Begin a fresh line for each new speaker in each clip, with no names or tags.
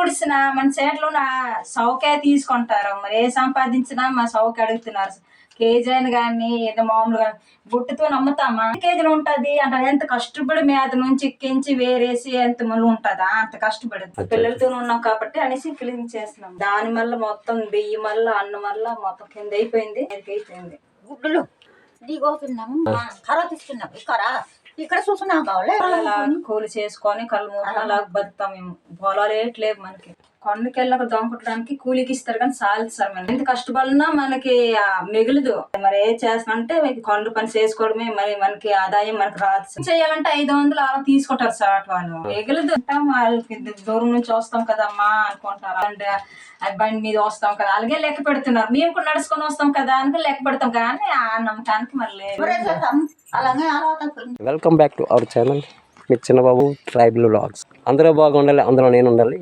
ఊడిసినా మన చేతిలో నా సౌకే తీసుకుంటారు. మరి ఏ సంపాదించినా మా సౌకే అడుగుతున్నారు. కేజీ అని కానీ ఏదో మామూలుగా బుట్టుతో నమ్ముతామా? కేజీలు ఉంటది? అంటే ఎంత కష్టపడి మీద నుంచి ఎక్కించి వేరేసి ఎంత మళ్ళీ ఉంటుందా? అంత కష్టపడి పిల్లలతో ఉన్నాం కాబట్టి అనేసి క్లీన్ చేస్తున్నాం. దాని వల్ల మొత్తం బియ్యం వల్ల అన్నం వల్ల మొత్తం కింద అయిపోయింది. అయిపోయింది
గుడ్డులు దిగో తిన్నాము కర్ర తీసుకున్నాం ఇక్కడ ఇక్కడ చూస్తున్నాం కావాలి?
అలా కూలి చేసుకొని కళ్ళు మూసుకొని అలా. బతుకుతాం మేము. పొలాలు ఏట్లేవు మనకి. కొండకెళ్ళక దొంగకుట్టడానికి కూలికి ఇస్తారు కానీ సాలదు సార్ మనం ఎంత కష్టపడినా మనకి మిగులుదు. మరి ఏం చేస్తామంటే కొండ పని చేసుకోవడమే మరి మనకి ఆదాయం మనకి రాదు. చేయాలంటే ఐదు వందలు అలా తీసుకుంటారు సార్ వాళ్ళు. మిగులుదు. వాళ్ళకి దూరం నుంచి వస్తాం కదమ్మా అనుకుంటారు. అంటే బండి మీద వస్తాం కదా అలాగే లెక్క పెడుతున్నారు. మేము కూడా నడుచుకొని వస్తాం కదా అని లెక్క పెడతాం కానీ ఆ నమ్మకానికి మరి లేదు.
ఎవరే చేస్తాం అలాగే
welcome back to our channel me Chinnababu tribal vlogs. అందరూ బాగుండాలి అందులో నేను ఉండాలి.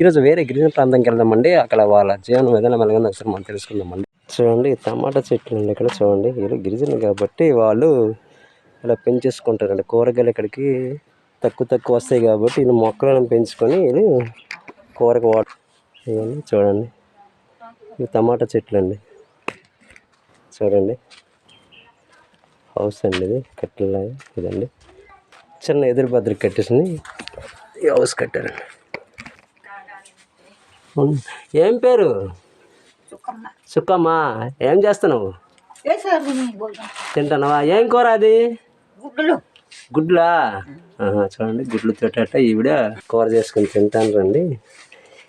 ఈరోజు వేరే గిరిజన ప్రాంతంకి వెళ్దామండి. అక్కడ వాళ్ళ జీవనం విధానం ఎలాగో ఒకసారి మనం తెలుసుకుందామండి. చూడండి టమాటా చెట్లు అండి ఇక్కడ చూడండి. వీళ్ళు గిరిజనులు కాబట్టి వాళ్ళు ఇలా పెంచేసుకుంటారండి. కూరగాయలు ఇక్కడికి తక్కువ తక్కువ వస్తాయి కాబట్టి వీళ్ళు మొక్కలను పెంచుకొని వీళ్ళు కూరకు వాట ఇవన్నీ చూడండి. ఇవి టమాటా చెట్లు అండి చూడండి. హౌస్ అండి ఇది. కట్టెల ఇదండి. చిన్న ఎదురు బద్రికి కట్టేసింది. ఈ హౌస్ కట్టారండి. ఏం పేరు? సుక్కమ్మా ఏం చేస్తున్నావు? తింటున్నావా? ఏం కూర అది? గుడ్లా. చూడండి గుడ్లు తిట్టట ఈవిడ కూర చేసుకుని తింటాను రండి.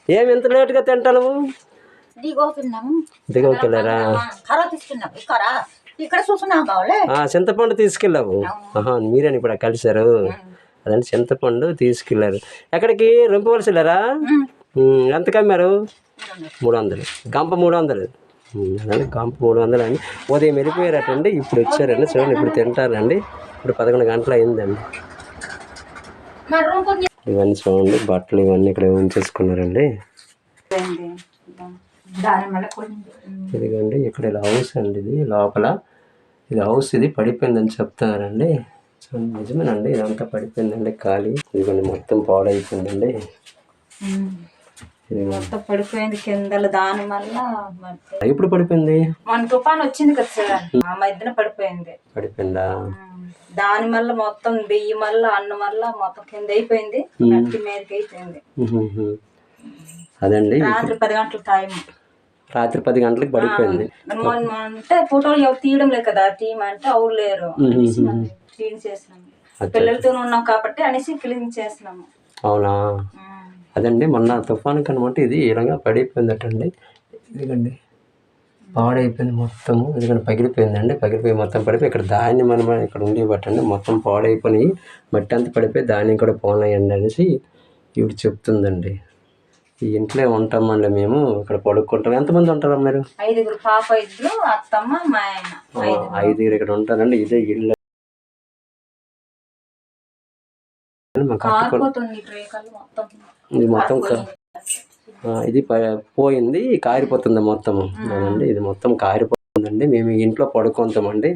ఏం ఇంత లేటుగా తింటాను దిగోకెళ్ళారా చింతపండు తీసుకెళ్ళావు. మీరేని ఇప్పుడు కలిశారు? అదండి చింతపండు తీసుకెళ్ళారు. ఎక్కడికి? రొంపవలసి వెళ్ళారా ఎంత కమ్మారు? మూడు వందలు. గంప మూడు వందలు. అదే గంప మూడు వందలు అండి ఉదయం వెళ్ళిపోయారటండి ఇప్పుడు వచ్చారండి. చూడండి ఇప్పుడు తింటారండి. ఇప్పుడు పదకొండు గంటలు అయిందండి. ఇవన్నీ చూడండి బట్టలు ఇవన్నీ ఇక్కడ ఉంచేసుకున్నారండి.
దాని
ఇదిగోండి ఇక్కడ ఇలా హౌస్ అండి ఇది లోపల. ఇది హౌస్ ఇది పడిపోయిందని చెప్తున్నారండి చూడండి నిజమేనండి ఇదంతా పడిపోయిందండి ఖాళీ. ఇదిగోండి మొత్తం పాడైపోయిందండి.
మొత్తం పడిపోయింది కిందల దాని వల్ల
ఎప్పుడు పడిపోయింది?
మన తుఫాన్ వచ్చింది కదా సార్ ఆ మధ్యన పడిపోయింది.
పడిపోయిందా?
దాని వల్ల మొత్తం బియ్యం వల్ల అన్నం వల్ల మొత్తం కింద అయిపోయింది. మీదకి.
అదండి.
రాత్రి పది గంటల టైం
రాత్రి పది గంటలకు పడిపోయింది.
అంటే ఫోటోలు ఎవరు తీయడం లేదు కదా తీయమంటే అవురు లేరు. అనేసి మళ్ళీ క్లీన్ చేసినాము. పిల్లలతో ఉన్నాం కాబట్టి అనేసి క్లీన్ చేసినాము.
అవునా. అదండి మొన్న తుఫాను కనమాట ఇది ఇలాగా పడిపోయిందటండి. ఇదిగండి. పాడైపోయింది మొత్తము. ఇదిగండి పగిలిపోయిందండి. పగిలిపోయి మొత్తం పడిపోయి ఇక్కడ ధాన్యం మనం ఇక్కడ ఉండి బట్టండి మొత్తం పాడైపోయి మట్టి అంతా పడిపోయి ధాన్యం కూడా పోనాయండి అనేసి ఈవిడ చెప్తుందండి. ఈ ఇంట్లో ఉంటామండి మేము. ఇక్కడ పడుకుంటాం. ఎంతమంది ఉంటారా మీరు?
ఐదుగురు పాప ఇద్దరు అత్తమ్మ మా ఆయన.
ఐదుగురు. ఇక్కడ ఉంటారండి. ఇదే ఇల్లు ఇది మొత్తం ఇది పోయింది కారిపోతుంది మొత్తం అదండి ఇది మొత్తం కారిపోతుందండి. మేము ఇంట్లో పడుకుంటామండి.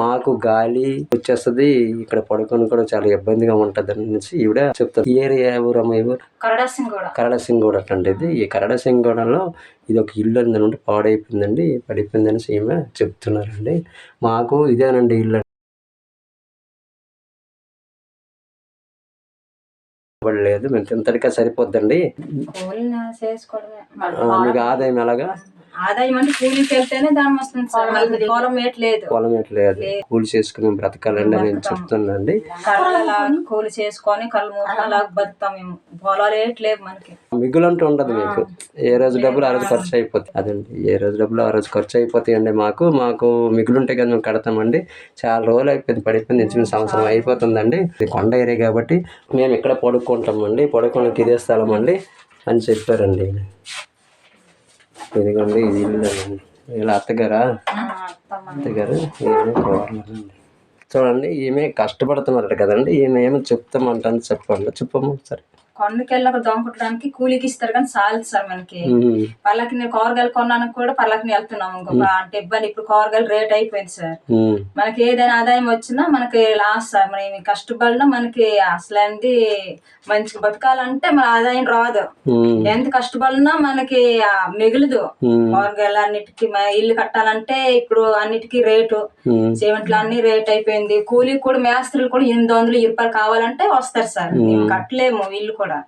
మాకు గాలి వచ్చేస్తుంది ఇక్కడ పడుకొని కూడా చాలా ఇబ్బందిగా ఉంటుంది అనేసి ఈవిడ చెప్తారు. ఏరియా
కరడాసింగ్ కూడా
కరడసింగూడ అండి ఇది. ఈ కరడసింగూడలో ఇది ఒక ఇల్లు ఉందనంటే పాడైపోయిందండి పడిపోయిందని ఈమె చెప్తున్నారండి. మాకు ఇదేనండి ఇల్లు. లేదు మేము తింతటిగా సరిపోద్దండి. మీకు ఆదాయం ఎలాగా?
ఆదాయం అంటే కూలికి వెళ్తేనే దాని వస్తుంది సార్. మాకు పొలం
పొలం కూలి చేసుకుని బ్రతకాలండి నేను చెప్తున్నానండి.
కళ్ళలా కూలి చేసుకొని కళ్ళు అలా బతుకుతాం మేము. పొలాలు ఏట్లేవు మనకి.
మిగులు అంటూ ఉండదు మీకు. ఏ రోజు డబ్బులు ఆ రోజు ఖర్చు అయిపోతాయి. అదండి. ఏ రోజు డబ్బులు ఆ రోజు ఖర్చు అయిపోతాయండి మాకు. మాకు మిగులు ఉంటే కదా మేము కడతామండి. చాలా రోజులు అయిపోయింది పడిపోయింది ఇంచుమించు సంవత్సరం అయిపోతుందండి. ఇది కొండ ఏరియా కాబట్టి మేము ఇక్కడ పడుకుంటామండి. పడుకోవడానికి ఇదే స్థలం అండి అని చెప్పారండి. ఇదిగోండి ఇది ఇల్లు. అండి ఇలా అత్తగారా? అత్తగారు కోడలండి చూడండి ఈమె కష్టపడుతున్నారు కదండి ఈమె ఏమో చెప్తామంటాను చెప్పండి. చెప్పమ్మా సరే
కొండకెళ్ళి అక్కడ కూలికి ఇస్తారు కానీ సాలదు సార్ మనకి.
ఉమ్,
పర్లకి నేను కూరగాయలు కొన్నాను కూడా పర్లకి వెళ్తున్నాము ఇంకొక అంటే ఇబ్బంది. ఇప్పుడు కూరగాయలు రేట్ అయిపోయింది సార్. మనకి ఏదైనా ఆదాయం వచ్చినా మనకి లాస్ సార్. మనం కష్టపడినా మనకి అసలేంది మంచిగా బతకాలంటే మన ఆదాయం రాదు. ఎంత కష్టపడినా మనకి మిగులుదు. కూరగాయలు అన్నిటికీ ఇల్లు కట్టాలంటే ఇప్పుడు అన్నిటికీ రేటు. సిమెంట్లు అన్ని రేట్ అయిపోయింది. కూలీ కూడా మేస్త్రీలు కూడా ఎనిమిది వందలు ఇరవై కావాలంటే వస్తారు సార్. మేము కట్టలేము. ఇల్లు కూడా.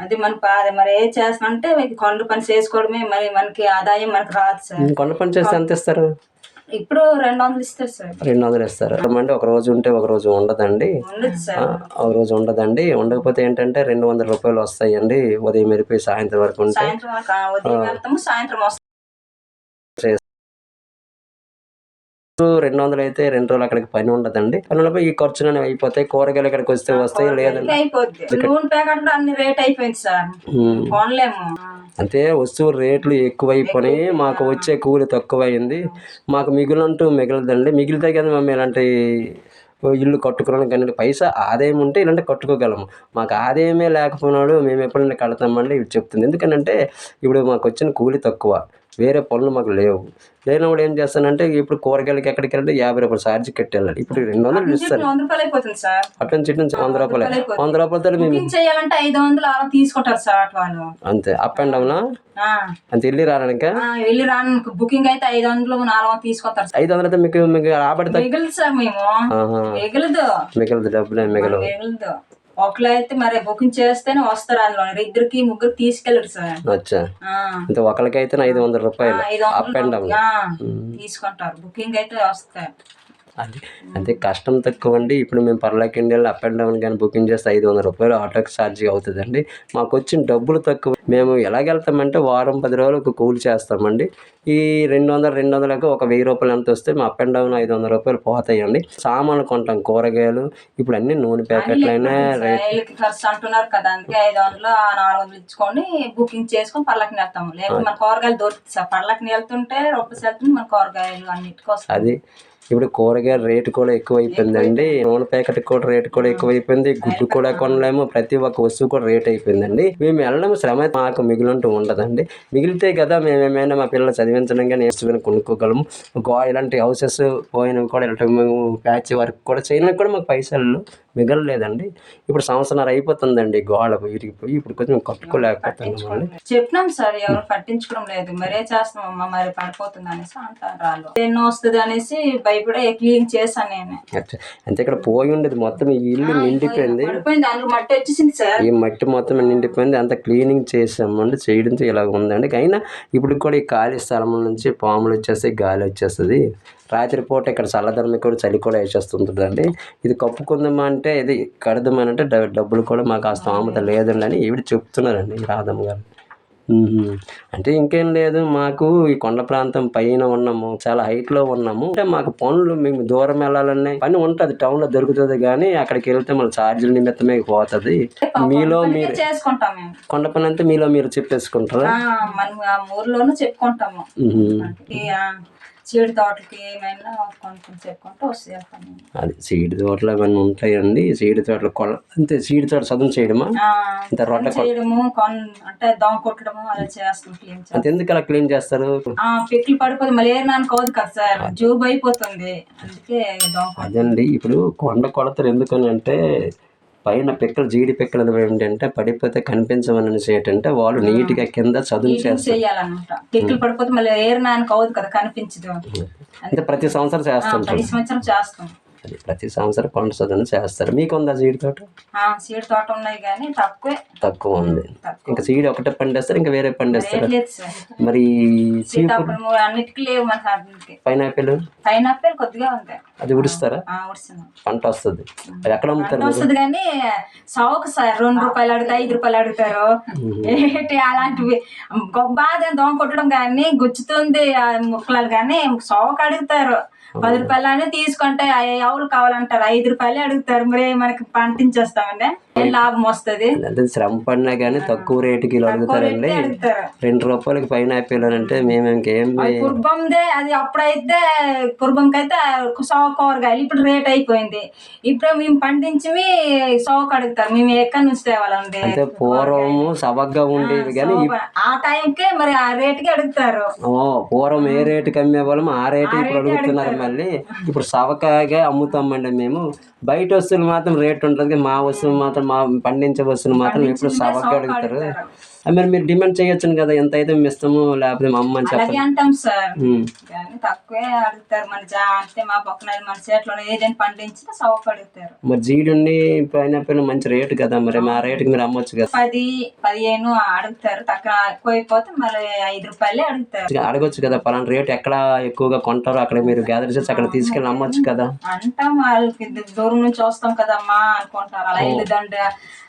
అది మన పా- మరి ఏం చేస్తామంటే కొండ పని చేసుకోవడమే మరి మనకి ఆదాయం మనకి రాదు సార్.
కొండ పని చేస్తే ఎంత ఇస్తారు?
ఇప్పుడు రెండు వందలు ఇస్తారు సార్.
రెండు వందలు ఇస్తారు. అంటే ఒక రోజు ఉంటే ఒక రోజు ఉండదండి. ఒక రోజు ఉండదండి. ఉండకపోతే ఏంటంటే రెండు వందల రూపాయలు వస్తాయండి ఉదయం వెళ్ళిపోయి సాయంత్రం వరకు ఉంటే.
సాయంత్రం సాయంత్రం
రెండు వందలు అయితే రెండు రోజులు అక్కడికి పని ఉండదండి. పనులపై ఈ ఖర్చులు అయిపోతాయి. కూరగాయలు ఇక్కడికి వస్తే వస్తాయి లేదండి
అన్ని రేట్ అయిపోయింది సార్.
అంటే వస్తువు రేట్లు ఎక్కువైపోయి మాకు వచ్చే కూలి తక్కువైంది. మాకు మిగులంటూ మిగలదండి. మిగిలితే కదా మేము ఇలాంటి ఇల్లు కట్టుకోవడానికి కానీ పైసా ఆదాయం ఉంటే ఇలాంటి కట్టుకోగలము. మాకు ఆదాయమే లేకపోయినాడు మేము ఎప్పుడైనా కడతామండి. ఇవి చెప్తుంది. ఎందుకంటే ఇప్పుడు మాకు వచ్చిన కూలి తక్కువ. వేరే పనులు మాకు లేవు. లేనప్పుడు ఏం చేస్తానంటే ఇప్పుడు కూరగాయలకి ఎక్కడికి వెళ్ళంటే యాభై రూపాయలు ఛార్జ్ కట్టెళ్ళాలి ఇప్పుడు రెండు వందలు ఇస్తారు
వంద రూపాయలు అయిపోతుంది సార్.
అటు నుంచి ఇటు నుంచి వంద రూపాయలు. వంద రూపాయలతో మేము
తీసుకుంటారు సార్ వాళ్ళు.
అంతే. అప్ అండ్ డౌనా? అంత. వెళ్ళి రావడానిక
ఆ, వెళ్ళి రాను. బుకింగ్ అయితే ఐదు వందలు నాలుగు వందలు తీసుకుంటారు సార్.
ఐదు వందలు అయితే మీకు మీకు రాబడి
మిగులుదు సార్ మేము. మిగులుదు.
మిగలదు డబ్బులే
మిగులుదు. ఒకళ్ళు అయితే మరి బుకింగ్ చేస్తేనే వస్తారు అందులో. ఇద్దరికి ముగ్గురు తీసుకెళ్ళరు సార్.
అచ్చా.
ఆ,
అంటే ఒకరికైతే ఐదు వందల రూపాయలు.
ఐదు
అప్ అండ్
వందలు
డౌన్
ఆ, తీసుకుంటారు. బుకింగ్ అయితే వస్తాయి.
అది. అంటే కష్టం తక్కువ అండి ఇప్పుడు మేము పర్లాకి ఇండియాలో అప్ అండ్ డౌన్ కానీ బుకింగ్ చేస్తే ఐదు వందల రూపాయలు ఆటోకి ఛార్జీ అవుతుందండి. మాకు వచ్చిన డబ్బులు తక్కువ. మేము ఎలాగెళ్తామంటే వారం పది రోజులకు కూలి చేస్తామండి. ఈ రెండు వందలు రెండు వందలకు ఒక వెయ్యి రూపాయలు ఎంత వస్తే మా అప్ అండ్ డౌన్ ఐదు వందల రూపాయలు పోతాయండి. సామాన్లు కొంటాం కూరగాయలు ఇప్పుడు అన్ని నూనె ప్యాకెట్లు అయినా
ఖర్చు అంటున్నారు కదా అందుకే ఐదు వందలు ఆ నాలుగు వందలు ఇచ్చుకొని బుకింగ్ చేసుకొని పర్లకి వెళ్తాము లేకపోతే మన కూరగాయలు దొరుకుతుంది సార్. పర్లకి వెళ్తుంటే రూపాయలు వెళ్తుంది మన కూరగాయలు అన్నిటికి వస్తాయి.
అది. ఇప్పుడు కూరగాయల రేటు కూడా ఎక్కువైపోయిందండి. నూనె ప్యాకెట్ కూడా రేటు కూడా ఎక్కువైపోయింది. గుడ్డు కూడా కొనలేము. ప్రతి ఒక్క వస్తువు కూడా రేట్ అయిపోయిందండి. మేము వెళ్ళడం శ్రమ మాకు మిగిలింటూ ఉండదండి. మిగిలితే కదా మేము ఏమైనా మా పిల్లలు చదివించడం కానీ నేర్చుకుని కొనుక్కోగలము. గో ఇలాంటి హౌసెస్ పోయినవి కూడా ఇలాంటి మేము ప్యాచ్ వర్క్ కూడా చేయడానికి కూడా మాకు పైసలు మిగలలేదండి. ఇప్పుడు సంవత్సరం అయిపోతుందండి గోడ విరిగిపోయి ఇప్పుడు కొంచెం కట్టుకోలేకపోతున్నామండి
చెప్పినాం సార్ ఎవరు పట్టించుకోవడం లేదు. మరే చేస్తామమ్మా మరి పడిపోతుంది అనేసి అంటారు వాళ్ళు. ఎన్నో వస్తుంది అనేసి భయపడే క్లీన్ చేశాను నేను.
అంతే ఇక్కడ పోయి ఉండేది మొత్తం ఈ ఇల్లు నిండిపోయింది.
పడిపోయింది. అందులో మట్టి వచ్చేసింది సార్.
ఈ మట్టి మొత్తం నిండిపోయింది. అంత క్లీనింగ్ చేసామండి చేయడంతో ఇలా ఉందండి. అయినా ఇప్పుడు కూడా ఈ ఖాళీ స్థలం నుంచి పాములు వచ్చేస్తాయి గాలి వచ్చేస్తుంది. రాత్రిపూట ఇక్కడ చల్లదనం కూడా చలి కూడా వేసేస్తుంటుందండి. ఇది కప్పుకుందామా అంటే ఇది కడదామని అంటే డబ్బులు కూడా మాకు ఆ స్తోమత లేదండి అని ఈవిడ చెప్తున్నారండి రాధమ్మ గారు. అంటే ఇంకేం లేదు మాకు ఈ కొండ ప్రాంతం పైన ఉన్నాము చాలా హైట్లో ఉన్నాము. అంటే మాకు పనులు మేము దూరం వెళ్ళాలనే పని ఉంటుంది టౌన్లో దొరుకుతుంది కానీ అక్కడికి వెళ్తే మళ్ళీ ఛార్జీల నిమిత్తమే పోతుంది. మీలో మీరు
చేసుకుంటాం మేము.
కొండ పని అంతా మీలో మీరు చెప్పేసుకుంటారా?
ఆ, మనం ఆ ఊర్లోనూ చెప్పుకుంటాము. చీడి తోటలకి ఏమైనా కొంచెం చెప్పుకుంటూ వస్తూ.
అది సీడ్ తోటలు అవన్నీ ఉంటాయండి? సీడ్ తోటలు కొల అంతే సీడ్ తోట చదువు చేయడమా? అంత రొట్ట
చేయడము అంటే దొంగ కొట్టడము అలా చేస్తాం క్లీన్
అంత ఎందుకు అలా క్లీన్ చేస్తారు?
ఆ పిక్కులు పడిపోతే మలేరియా కోదు కదా సార్ జూబ్ అయిపోతుంది. అందుకే
అదండి ఇప్పుడు కొండ కొడతారు ఎందుకని అంటే పైన పిక్కలు జీడి పిక్కలు ఏంటంటే పడిపోతే కనిపించమని అనేసి ఏంటంటే వాళ్ళు నీట్గా కింద చదువు
చేయాలన్నమాట. పిక్కులు పడిపోతే మళ్ళీ ఏర్ నానికి అవుదు కదా కనిపించదు.
అంటే ప్రతి సంవత్సరం
ఆ,
చేస్తుంటారు.
ప్రతి సంవత్సరం చేస్తాం.
అది ప్రతి సంవత్సరం కొండ చదువుని చేస్తారు. మీకు ఉందా సీడ్ తోట?
సీడ్ తోట ఉన్నాయి కానీ తక్కువే.
తక్కువ ఉంది. ఇంకా సీడ్ ఒకటే పండేస్తారు ఇంకా వేరే పండేస్తారు. మరి
అన్నిటికీ లేవు
పైనాపిల్?
పైనాపిల్ కొద్దిగా ఉంది
అది ఉడుస్తారా? పంట వస్తుంది. అది ఎక్కడ అమ్ముతారు మీరు?
వస్తుంది కానీ సౌక సార్. రెండు రూపాయలు అడిగితే ఐదు రూపాయలు అడుగుతారు. ఏంటి అలాంటివి? గొప్ప బాధ దోమ కొట్టడం కానీ గుచ్చుతుంది ఆ ముక్కలు కానీ సౌక అడుగుతారు. పది రూపాయలు అని తీసుకుంటే ఎవరు కావాలంటారు. ఐదు రూపాయలే అడుగుతారు. మరి మనకి పంపించేస్తామండి. లాభం వస్తుంది?
అంటే శ్రమ పడినా కానీ తక్కువ రేటుకి అడుగుతారండి.
అడుగుతారు.
రెండు రూపాయలకి పైన అయిపోయారంటే మేము ఇంకేం
కుర్బందే అది అప్పుడైతే కుర్బంకి అయితే సౌ కూరగాయలు ఇప్పుడు రేట్ అయిపోయింది. ఇప్పుడు మేము పండించి సౌకు అడుగుతారు. మేము ఎక్కడి నుంచి తేవాలండి?
అంటే పూర్వము సవగ్గా ఉండేవి కానీ
ఆ టైంకే మరి ఆ రేటుకి అడుగుతారు.
ఓ పూర్వం ఏ రేటుకి అమ్మే వాళ్ళం ఆ రేటు ఇప్పుడు అడుగుతున్నారు మళ్ళీ. ఇప్పుడు సవకాగా అమ్ముతామండి మేము. బయట వస్తువులు మాత్రం రేట్ ఉంటుంది. మా వస్తువులు మాత్రం మా పండించే మాత్రం ఇప్పుడు సవగ్గా అడుగుతారు. మరి మీరు డిమాండ్ చేయొచ్చును కదా ఎంత అయితే మేము ఇస్తాము లేకపోతే మా అమ్మ అని
అలాగే అంటాం సార్.
ఉమ్.
కానీ తక్కువే అడుగుతారు మన జా అంటే మా పక్కన మన చేతిలో ఏదైనా పండించినా సౌకు అడుగుతారు.
మరి జీడుండి పైనాపిల్ మంచి రేటు కదా మరి మా రేటుకి మీరు అమ్మొచ్చు కదా.
పది పదిహేను అడుగుతారు తక్కువ మరి ఐదు రూపాయలే అడుగుతారు.
అడగొచ్చు కదా పలానా రేటు ఎక్కడ ఎక్కువగా కొంటారో అక్కడ మీరు గ్యాదర్ చేసి అక్కడ తీసుకెళ్ళి అమ్మొచ్చు కదా.
అంటాం వాళ్ళకి ద- దూరం నుంచి వస్తాం కదమ్మా అనుకుంటారు. అలా ఇల్లు దండ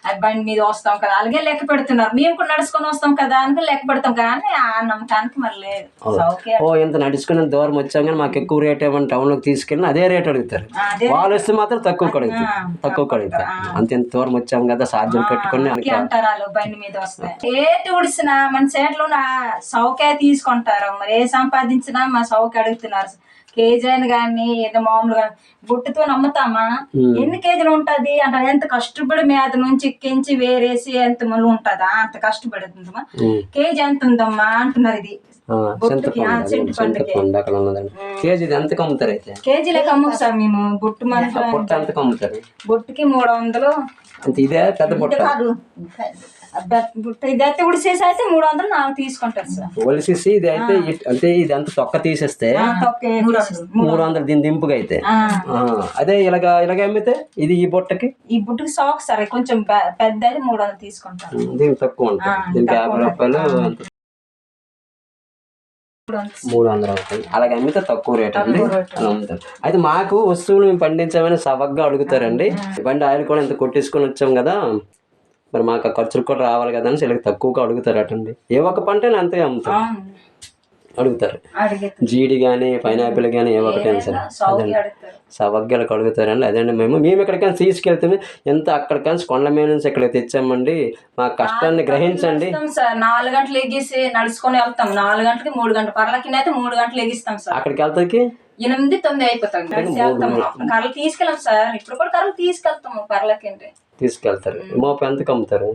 ఆ బండి మీద వస్తాం కదా అలాగే లెక్క పెడుతున్నారు. మేము కూడా నడుచుకొని వస్తాం కదా అని లెక్క పెడతాం కానీ ఆ నమ్మకానికి మరి లేదు. సౌకే
ఓ ఇంత నడుచుకుని దూరం వచ్చాం కానీ మాకు ఎక్కువ రేట్ ఏమన్నా టౌన్లోకి తీసుకెళ్ళి అదే రేట్ అడుగుతారు. వాళ్ళు వస్తే మాత్రం తక్కువ అడుగుతారు. తక్కువ అడుగుతారు. అంత ఇంత దూరం వచ్చాం కదా సాధ్యం పెట్టుకుని
అందుకే అంటారు వాళ్ళు బండి మీద వస్తాయి ఏటి ఉడిసినా మన చేతిలో నా సౌకే తీసుకుంటారు. మరి ఏ సంపాదించినా మా సౌకే అడుగుతున్నారు. కేజీ కానీ ఏదో మామూలుగా బుట్టుతో నమ్ముతామా? ఎన్ని కేజీలు ఉంటది? అంటే ఎంత కష్టపడి మీద నుంచి ఎక్కించి వేరేసి ఎంత మళ్ళీ ఉంటదా? అంత కష్టపడుతుందమ్మా.
ఉమ్.
కేజీ ఎంత ఉందమ్మా? అంటున్నారు ఇది.
కేజీ
లెక్క అమ్ముకు సార్ మేము
అమ్ముతారు?
బుట్టుకి మూడు వందలు.
ఇదే పెద్ద బుట్ట.
బుట్ట ఇదైతే ఉడిసేసి అయితే మూడు వందలు నాకు తీసుకుంటారు సార్.
ఒలిసేసి ఇది అయితే ఇట్- అంటే ఇది అంత తొక్క తీసేస్తే
తొక్కే.
మూడు వందలు. దీని దింపుగా అయితే.
ఆ,
అదే ఇలాగ ఇలాగ అమ్మితే ఇది ఈ బుట్టకి?
ఈ బుట్టుకి సాక్ సార్ కొంచెం పె- పెద్ద అయితే మూడు వందలు తీసుకుంటారు.
దీనికి తక్కువ ఉంటుంది. దీనికి యాభై రూపాయలు అంత. మూడు వందలు అవుతుంది అలాగే అమ్మితే తక్కువ రేట్ అండి. అలా అమ్ముతారు అయితే మాకు వస్తువులు మేము పండించామని సవగ్గా అడుగుతారండి. బండి ఆయిల్ కూడా ఇంత కొట్టేసుకొని వచ్చాం కదా. మరి మాకు ఆ ఖర్చులు కూడా రావాలి కదా అని వీళ్ళకి తక్కువగా అడుగుతారటండి. ఏ ఒక్క పంట అంతే అమ్ముతారు అడుగుతారు.
అడిగే
జీడి కానీ పైనాపిల్ కానీ ఏ ఒకటైనా సరే.
అడుగుతారు.
సవగ్గాలకు అడుగుతారండి. అదండి మేము మేము ఎక్కడికైనా తీసుకెళ్తే ఎంత అక్కడికైనా కొండ మీద నుంచి ఇక్కడికి తెచ్చామండి. మా కష్టాన్ని గ్రహించండి.
సార్. నాలుగు గంటలు ఎగిసి నడుచుకొని వెళ్తాం. నాలుగు గంటలకి మూడు గంటల. పర్లకి అయితే మూడు గంటలు ఎగిస్తాం సార్.
అక్కడికి వెళ్తాకి
ఎనిమిది తొమ్మిది అయిపోతాం. కర్రలు తీసుకెళ్ళాం సార్. ఇప్పుడు కూడా కర్రలు తీసుకెళ్తాము పర్లకి
తీసుకెళ్తారు. మోపు ఎంతకు అమ్ముతారు.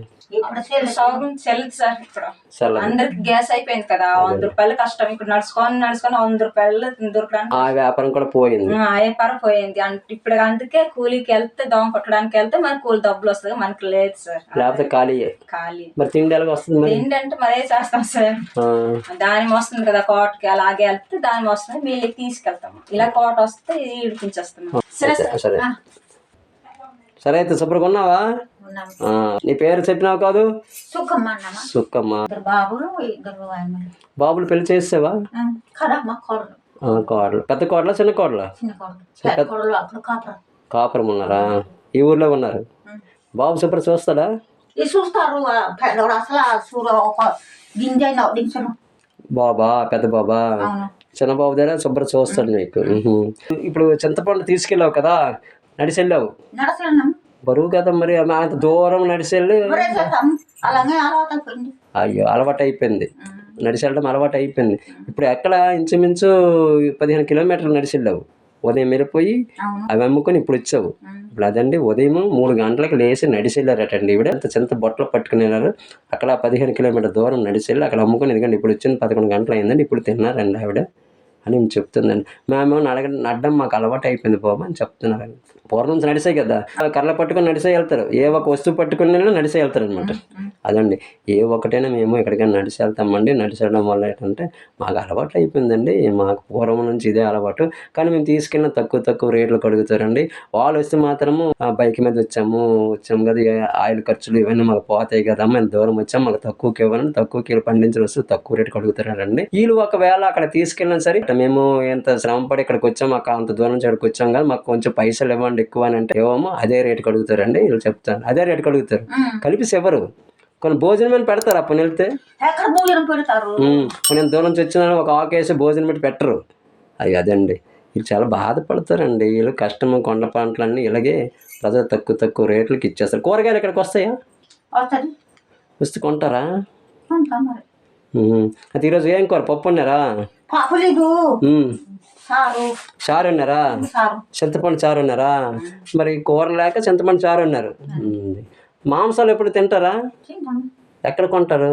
గ్యాస్ అయిపోయింది కదా వంద రూపాయలు కష్టం. ఇప్పుడు నడుచుకొని నడుచుకొని వంద రూపాయలు దొరకడానికి
ఆ వ్యాపారం కూడా పోయింది.
ఆ, వ్యాపారం పోయింది. అంటే ఇప్పుడు అందుకే కూలీకి వెళ్తే దోమ కొట్టడానికి వెళ్తే మనకి కూలి డబ్బులు వస్తుంది మనకి లేదు సార్.
లేకపోతే ఖాళీయే
ఖాళీ.
మరి తిండి ఎలాగ వస్తుంది మరి?
ఏంటంటే మరే చేస్తాం సార్. దాని వస్తుంది కదా కోటకి అలాగే వెళ్తే దాని వస్తుంది వీళ్ళకి తీసుకెళ్తాము. ఇలా కోట వస్తే ఇది ఇడిపించేస్తున్నాం సరే సార్
సరే అయితే శుభ్రంగా ఉన్నావా? నీ పేరు చెప్పినావు కాదు?
సుఖం అన్నమా
సుక్కమ్మ
ఇద్దరు బాబులు
పెళ్ళి చేసావా?
కోడలు.
పెద్ద కోడల చిన్న కోడల?
కాపురం.
ఉన్నారా? ఈ ఊర్లో ఉన్నారు? బాబు శుభ్రం చూస్తాడా?
చూస్తారు
బాబా పెద్ద బాబా? చిన్న బాబు దగ్గర శుభ్రం చూస్తాడు నీకు. ఇప్పుడు చింతపండు తీసుకెళ్ళావు కదా నడిచెళ్ళావు బరువు కదా మరి అంత దూరం నడిచెళ్ళి అయ్యో అలవాటు అయిపోయింది. నడిచెళ్ళడం అలవాటు అయిపోయింది. ఇప్పుడు ఎక్కడ ఇంచుమించు పదిహేను కిలోమీటర్లు నడిచెళ్ళావు ఉదయం వెళ్ళిపోయి అవి అమ్ముకొని ఇప్పుడు వచ్చావు. ఇప్పుడు అదండి ఉదయం మూడు గంటలకు లేచి నడిచెళ్ళారటండి ఈవిడ. అంత చింత బొట్టలు పట్టుకుని వెళ్ళారు అక్కడ పదిహేను కిలోమీటర్ దూరం నడిచెళ్ళి అక్కడ అమ్ముకొని ఎందుకంటే ఇప్పుడు వచ్చింది పదకొండు గంటలు అయిందండి ఇప్పుడు తిన్నారండి ఆవిడ. అని నేను చెప్తుందండి మేము నడగ నడ్డం మాకు అలవాటు అయిపోయింది బాబు అని చెప్తున్నారండి పూర్వం నుంచి నడిసే కదా. కర్ర పట్టుకొని నడిసే వెళ్తారు. ఏ ఒక వస్తువు పట్టుకుని నడిసే వెళ్తారు అనమాట అదండి. ఏ ఒకటైనా మేము ఎక్కడికైనా నడిచి వెళ్తామండి. నడిచి వెళ్ళడం వల్ల ఏంటంటే మాకు అలవాటు అయిపోయిందండి. మాకు పూర్వం నుంచి ఇదే అలవాటు. కానీ మేము తీసుకెళ్ళిన తక్కువ తక్కువ రేట్లకు అడుగుతారండి వాళ్ళు వస్తే మాత్రము "ఆ, బైక్ మీద వచ్చాము. వచ్చాము కదా. ఆయిల్ ఖర్చులు ఇవన్నీ మాకు పోతాయి కదా. మేము దూరం వచ్చాము మాకు తక్కువకి ఇవ్వాలని తక్కువకి పండించిన వస్తే తక్కువ రేటుకి అడుగుతారండి వీళ్ళు ఒకవేళ అక్కడ తీసుకెళ్ళినా సరే "ఇట్ట మేము ఎంత శ్రమపడి ఇక్కడికి వచ్చాము మాకు అంత దూరం నుంచి ఇక్కడికి వచ్చాం కదా మాకు కొంచెం పైసలు ఇవ్వండి ఎక్కువ అని అంటే ఏమో అదే రేటుకి అడుగుతారండి వీళ్ళు చెప్తాను అదే రేటుకి అడుగుతారు. కలిపి ఎవరు కొన్ని భోజనం అని పెడతారు అప్పుడు వెళ్తే? నేను దూరం నుంచి వచ్చినాను ఒక ఆకేసి భోజనం పెట్టి పెట్టరు. అవి అదండి. వీళ్ళు చాలా బాధపడతారండి. వీళ్ళు కష్టము కొండ పంటలన్నీ ఇలాగే ప్రజలు తక్కువ తక్కువ రేట్లకి ఇచ్చేస్తారు. కూరగాయలు ఇక్కడికి వస్తాయా? వస్తే కొంటారా. అయితే ఈరోజు ఏం కూర? పప్పు ఉన్నారా
పాపులేదు.
చారు ఉన్నారా చింతపండు చారు ఉన్నారా మరి కూర లేక చింతపండు చారు ఉన్నారు. మాంసాలు ఎప్పుడు తింటారా? ఎక్కడ కొంటారు?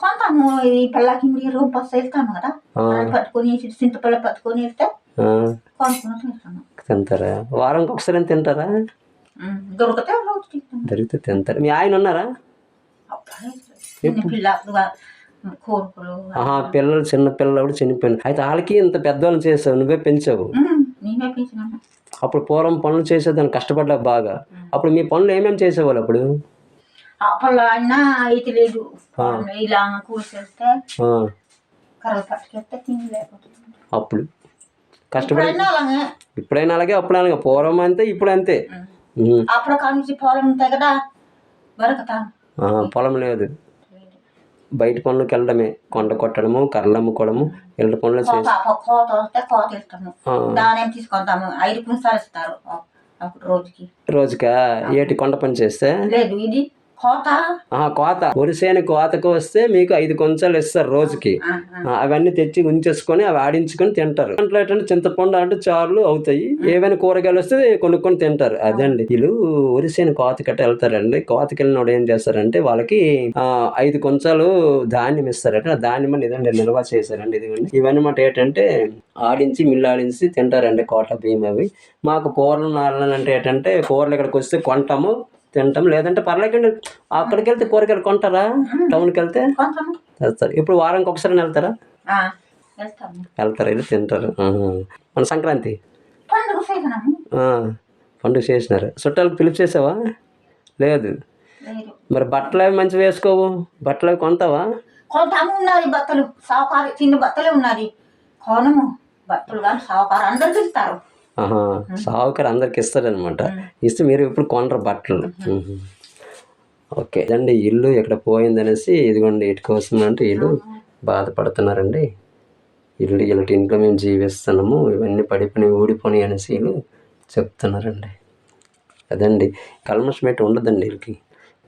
కొంటాము. ఈ పిల్లకి మీరు బస్సు కదా. పట్టుకొని చింతపల్ల పట్టుకొని వెళ్తే
తింటారా? వారానికి ఒకసారి తింటారా?
దొరికితే
దొరికితే తింటారు. మీ ఆయన ఉన్నారా?
పిల్లలు
ఆహా పిల్లలు చిన్న పిల్లలు చనిపోయిన అయితే వాళ్ళకి ఇంత పెద్దవాళ్ళని చేసావు నువ్వే పెంచావు. అప్పుడు పూర్వం పనులు చేసేదాన్ని కష్టపడ్డా బాగా. అప్పుడు మీ పనులు ఏమేమి చేసేవాళ్ళు అప్పుడు?
అప్పుడు అయితే లేదు. ఇలా కూర్చేస్తే
అప్పుడు కష్టపడి
ఇప్పుడైనా అలాగే.
అప్పుడు అలాగే. పూర్వం అంతే ఇప్పుడు అంతే.
అప్పుడు పొలం
పొలం లేదు. బయట పనులకు వెళ్ళడమే. కొండ కొట్టడము కర్రలు అమ్ముకోవడము ఇళ్ళ పనులు
తీసుకుంటాము ఐదు రోజుకా?
ఏటి కొండ పని చేస్తే?
లేదు ఇది కోత?
వరిసేని కోతకు వస్తే మీకు ఐదు కొంచాలు ఇస్తారు రోజుకి. అవన్నీ తెచ్చి ఉంచేసుకొని అవి ఆడించుకొని తింటారు. దాంట్లో ఏంటంటే చింతపండు అంటే చారులు అవుతాయి. ఏవైనా కూరగాయలు వస్తే కొనుక్కొని తింటారు. అదండి. వీళ్ళు వరిసేని కోత కట్ట వెళ్తారండి. కోతకి వెళ్ళినోడు ఏం చేస్తారంటే వాళ్ళకి ఐదు కొంచాలు ధాన్యం ఇస్తారట. ఆ ధాన్యం ఇదండి నిల్వ చేశారండి ఇదిగోండి. ఇవన్నీ మాట ఏంటంటే ఆడించి మిల్లు ఆడించి తింటారండి కోట బియ్యం అవి. మాకు కూరలు నారలు అంటే ఏంటంటే కూరలు ఇక్కడికి వస్తే కొంటాము. తింటాం. లేదంటే పర్లేకండి అక్కడికి వెళ్తే కూరగాయలు కొంటారా? టౌన్కి వెళ్తే వెళ్తారు ఇప్పుడు వారానికి ఒకసారి వెళ్తారా వెళ్తారు? వెళ్ళి తింటారు. మన సంక్రాంతి?
పండుగ
చేసినారు. చుట్టాలకు పిలుపు చేసావా లేదు. మరి బట్టలు అవి మంచి వేసుకోవు? బట్టలు అవి కొంటావా?
కొంటాము ఉన్నది బట్టలు. సావుకారు చిన్న బట్టలే ఉన్నది కోనము. బట్టలు కానీ సావుకారు అందరికి ఇస్తారు
ఆహా సావుకారు అందరికి ఇస్తారనమాట ఇస్తే మీరు ఇప్పుడు కొనరు బట్టలు. ఓకే అండి ఇల్లు ఎక్కడ పోయిందనేసి ఇదిగోండి ఇటు కోసం అంటే వీళ్ళు బాధపడుతున్నారండి. ఇల్లు ఇలాంటి ఇంట్లో మేము జీవిస్తున్నాము ఇవన్నీ పడిపోయి ఊడిపోయి అనేసి వీళ్ళు చెప్తున్నారండి. అదండి కల్మషమేట ఉండదండి వీళ్ళకి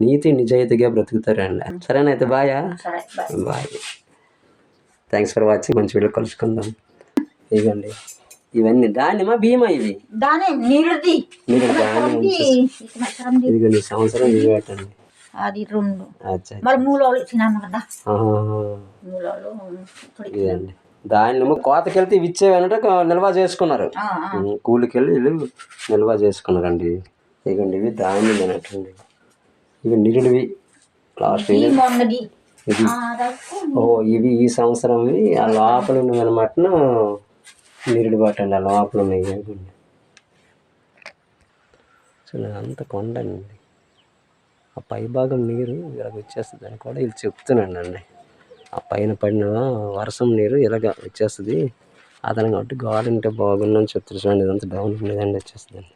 నీతి నిజాయితీగా బ్రతుకుతారండి. సరేనా అయితే బాయా.
బాయ్.
థ్యాంక్స్ ఫర్ వాచింగ్ మంచి వీడియో కలుసుకుందాం. ఇదిగోండి. ఇవన్నీ దానిమా భీమా ఇవి
దానే నీళ్ళది
మీరు దాని
ఇది.
ఇదిగోండి ఈ సంవత్సరం ఇది పెట్టండి
అది రెండు. మరి ఇచ్చినాము కదా.
ఇదండి కోతకెళ్తే ఇవి ఇచ్చేవనంటే నిల్వ చేసుకున్నారు.
ఆ, ఆ.
ఉమ్, కూలికి వెళ్ళి నిల్వ చేసుకున్నారండి. ఇదిగోండి ఇవి ధాన్యం అన్నట్టండి. ఇవి నిరుడివి. లాస్ట్ ఇది ఓ ఇవి ఈ సంవత్సరం ఆ లోపల ఉన్నవి అనమాట నిరుడు పట్టండి లోపల ఉన్నాయి ఇదిగోండి. అసలు అంత కొండండి. ఆ పై భాగం నీరు ఇలాగ వచ్చేస్తుంది. అని కూడా వీళ్ళు చెప్తున్నాను అండి ఆ పైన పడిన వర్షం నీరు ఇలాగ వచ్చేస్తుంది. అతను కాబట్టి గాలి అంటే బాగుందని చెప్తున్నాను చూడండి ఇదంతా డౌన్ ఉండేదండి వచ్చేస్తుందండి.